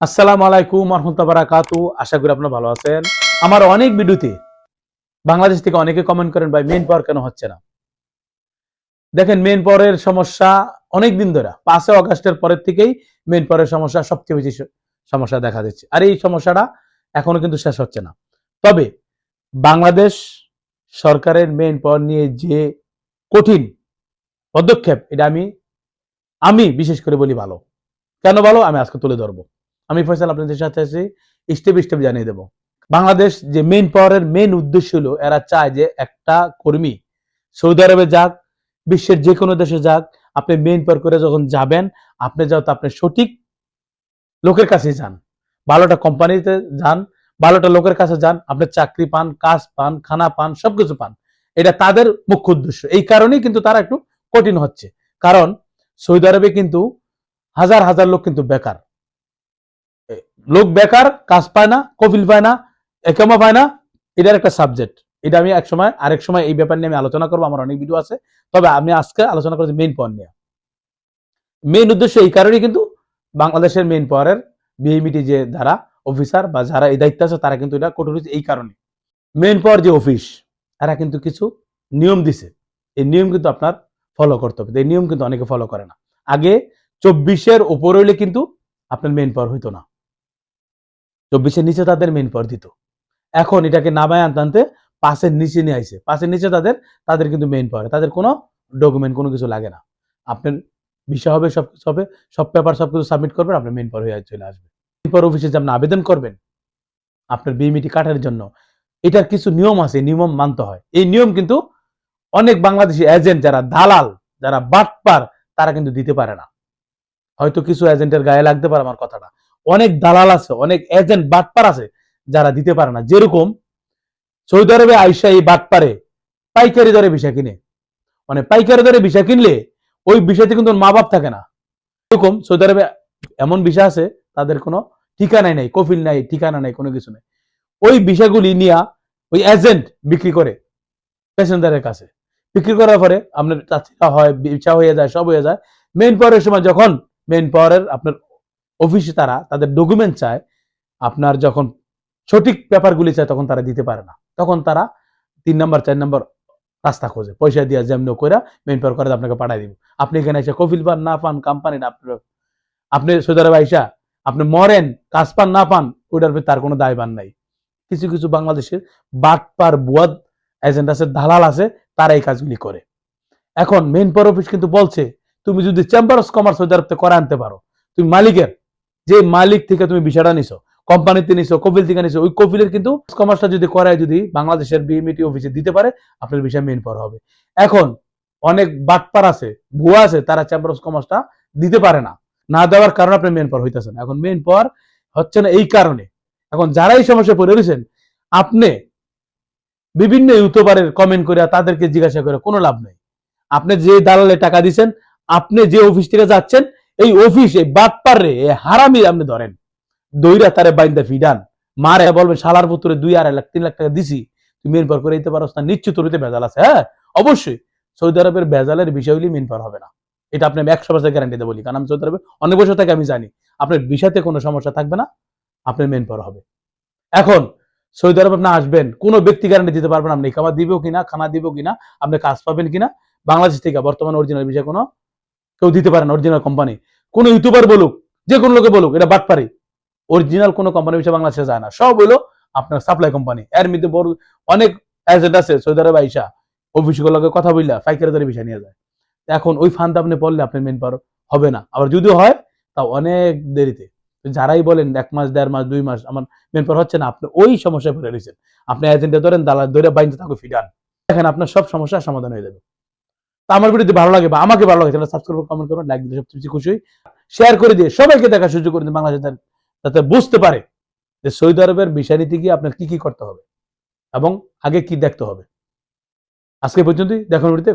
আসসালামু আলাইকুম রহমতুল্লাহ বারাকাতু আশা করি আপনারা ভালো আছেন। আমার অনেক ভিডিওতে বাংলাদেশ থেকে অনেকে কমেন্ট করেন, ভাই মেন পাওয়ার কেন হচ্ছে না? দেখেন মেন পাওয়ারের সমস্যা অনেক দিন ধরে, পাঁচই অগাস্টের পরের থেকেই মেন পাওয়ারের সমস্যা সবচেয়ে বেশি সমস্যা দেখা দিচ্ছে। আর এই সমস্যাটা এখনও কিন্তু শেষ হচ্ছে না। তবে বাংলাদেশ সরকারের মেন পাওয়ার নিয়ে যে কঠিন পদক্ষেপ, এটা আমি আমি বিশেষ করে বলি ভালো। কেন ভালো? আমি আজকে তুলে ধরবো। আমি ফয়সাল আপনাদের সাথে আছি। স্টেপ স্টেপ জানিয়ে দেব। বাংলাদেশ যে মেইন পাওয়ারের মেইন উদ্দেশ্য হলো, এরা চায় যে একটা কর্মী সৌদি আরবে যাক, বিশ্বের যে কোনো দেশে যাক, আপনি মেইন পাওয়ার করে যখন যাবেন, আপনি যাতে আপনি সঠিক লোকের কাছে যান। ভালোটা কোম্পানিতে যান, ভালোটা লোকের কাছে যান, আপনি চাকরি পান, কাজ পান, খানা পান, সবকিছু পান। এটা তাদের মুখ্য উদ্দেশ্য। এই কারণেই কিন্তু তারা একটু কঠিন হচ্ছে। কারণ সৌদি আরবে কিন্তু হাজার হাজার লোক কিন্তু বেকার। লোক বেকার, কাজ পায় না, কফিল পায় না একামা পায় না, এটার একটা সাবজেক্ট এটা আমি এক সময় আরেক সময় এই ব্যাপার নিয়ে আমি আলোচনা করব, আমার অনেক ভিডিও আছে। তবে আমি আজকে আলোচনা করছি মেইন পয়েন্ট নিয়ে। মেইন উদ্দেশ্য এই কারণেই কিন্তু বাংলাদেশের মেইন পাওয়ারের বিএমিটি যে যারা অফিসার বা যারা এই দায়িত্ব আছে, তারা কিন্তু এটা কঠোর হয়েছে এই কারণে। মেইন পাওয়ার যে অফিস এরা কিন্তু কিছু নিয়ম দিছে। এই নিয়ম কিন্তু আপনার ফলো করতে হবে। এই নিয়ম কিন্তু অনেকে ফলো করে না। আগে চব্বিশের উপরে হইলে কিন্তু আপনার মেইন পাওয়ার হইতো না। চব্বিশের নিচে তাদের মেইন পাওয়ার দিত এখন এটাকে নামায় আনতে আনতে পাঁচের নিচে নিয়ে আইছে পাঁচের নিচে তাদের তাদের কিন্তু মেইন পাওয়ার তাদের কোনো ডকুমেন্ট কোনো কিছু লাগে না। আপনার বিষয় হবে, সব কিছু হবে, সব পেপার সব কিছু সাবমিট করবেন, আপনার মেইন পাওয়ার হয়ে চলে আসবে। মেইন পাওয়ার অফিসে আপনি আবেদন করবেন, আপনার বিএমিটি কাটার জন্য, এটার কিছু নিয়ম আছে নিয়ম মানতে হয়। এই নিয়ম কিন্তু অনেক বাংলাদেশি এজেন্ট যারা দালাল, যারা বাটপার, তারা কিন্তু দিতে পারে না। হয়তো কিছু এজেন্টের গায়ে লাগতে পারে, আমার কথাটা। অনেক দালাল আছে, অনেক এজেন্ট বাটপার আছে যারা দিতে পারে না। যেরকম সৌদি আরবে আইসা এই বাটপারে পাইকারি দরে ভিসা কিনে। মানে পাইকারি দরে ভিসা কিনলে ওই বিষয়তে কিন্তু মা বাপ থাকে না। এরকম সৌদি আরবে এমন ভিসা আছে, তাদের কোনো ঠিকানাই নাই, কফিল নাই, ঠিকানা নাই, কোনো কিছু নেই। ওই বিষয়গুলি নিয়ে ওই এজেন্ট বিক্রি করে প্যাসেঞ্জারের কাছে। বিক্রি করার পরে আপনার হয় বিচা হয়ে যায়, সব হয়ে যায়। মেইন পাওয়ারের সময় যখন মেন পাওয়ারের আপনার অফিসে তারা তাদের ডকুমেন্ট চায়, আপনার যখন সঠিক পেপারগুলি চায় তখন তারা দিতে পারে না। তখন তারা তিন নম্বর, চার নম্বর রাস্তা খোঁজে। পয়সা দিয়ে যেমন করে মেইন পাওয়ার করে আপনাকে পাঠাই দিব। আপনি এখানে এসে কফিল পান, না পান কোম্পানি না, আপনি সৌদি আরবে আপনি মরেন, কাজ পান, না পান, ওইটার তার কোনো দায় দায়বান নাই। কিছু কিছু বাংলাদেশের বাটপার বুয়াদ এজেন্ট আছে, দালাল আছে, তারা এই কাজগুলি করে। এখন মেইন পাওয়ার অফিস কিন্তু বলছে, তুমি যদি চেম্বার অফ কমার্স সৌদি আরব থেকে করে আনতে পারো, তুমি মালিকের যে মালিক থেকে তুমি বিষয়টা নিছো, কোম্পানিতে নিছো কপিল থেকে নিছো, ওই কপিলের কিন্তু কমার্সটা যদি করায়, যদি বাংলাদেশের বিএমইটি অফিসে দিতে পারে, আপনার বিষয় মেইন পাওয়ার হবে। এখন অনেক বাটপার আছে, ভুয়া আছে, তারা চেম্বার অফ কমার্সটা দিতে পারে না। না দেওয়ার কারণে আপনার মেইন পাওয়ার হইতেছে না এখন মেইন পাওয়ার হচ্ছে না এই কারণে। এখন যারা এই সমস্যায় পড়ে রয়েছেন, আপনি বিভিন্ন ইউটিউবারের কমেন্ট করে তাদেরকে জিজ্ঞাসা করে কোনো লাভ নেই। আপনি যে দালালে টাকা দিচ্ছেন আপনি যে অফিস থেকে যাচ্ছেন এই অফিস এই বাটপার হারামি আপনি ধরেন, দইরা তারে বাইন্দা ফিডান মারে বলবে শালার পুত্রে দুই আড়াই লাখ, তিন লাখ টাকা দিছি, তুমি মেন পার করে দিতে পারো না, নিশ্চিত তোরিতে ভেজাল আছে হ্যাঁ? অবশ্যই সৌদি আরবের ভেজালের বিষয় হলে মেন পার হবে না। এটা আপনি আমি একশো পার্সেন্ট গ্যারান্টি বলি, কারণ আমি সৌদি আরবে অনেক বছর থেকে আমি জানি, আপনার বিষয়তে কোনো সমস্যা থাকবে না আপনার মেন পার হবে। এখন সৌদি আরব আপনি আসবেন, কোনো ব্যক্তি গ্যারান্টি দিতে পারবেন আপনি খাবার দিব কিনা, খানা দিব কিনা, আপনি কাজ পাবেন কিনা, বাংলাদেশ থেকে বর্তমানে অরিজিনাল বিষয় কোনো কেউ দিতে পারে না অরিজিনাল কোম্পানি কোন ইউটিউবার বলুক, যে কোনো লোকে বলুক, এটা বাটপারি অরিজিনাল কোনো কোম্পানি বিষয় বাংলাদেশে যায় না। সব হইল আপনার সাপ্লাই কোম্পানি এর মধ্যে বড় অনেক এজেন্ট আছে, সৌদি আরব আইসা। অফিসগুলোকে কথা বললা, পাইকারি বিষয় নিয়ে যায়। এখন ওই ফান্ড আপনি পড়লে আপনার মেন পাওয়ার হবে না। আবার যদিও হয় তা অনেক দেরিতে। যারাই বলেন, এক মাস, দেড় মাস, দুই মাস, আমার মেন পার হচ্ছে না, আপনি ওই সমস্যায় পড়ে রয়েছেন। আপনি এজেন্টে ধরেন, দালাল ধরে বাইন্দে তাকে ফিডান দেখেন, আপনার সব সমস্যার সমাধান হয়ে যাবে। তা আমার ভিডিওতে ভালো লাগে বা আমাকে ভালো লাগে তাহলে সাবস্ক্রাইব কমেন্ট করুন লাইক দিলে সবচেয়ে খুশি হই। শেয়ার করে দিয়ে সবাইকে দেখার সুযোগ করে দিন বাংলাদেশ যাতে বুঝতে পারে যে সৌদি আরবের বিষয় নীতি গিয়ে আপনার কি কি করতে হবে এবং আগে কি দেখতে হবে। আজকে পর্যন্তই দেখুন ভিডিওতে।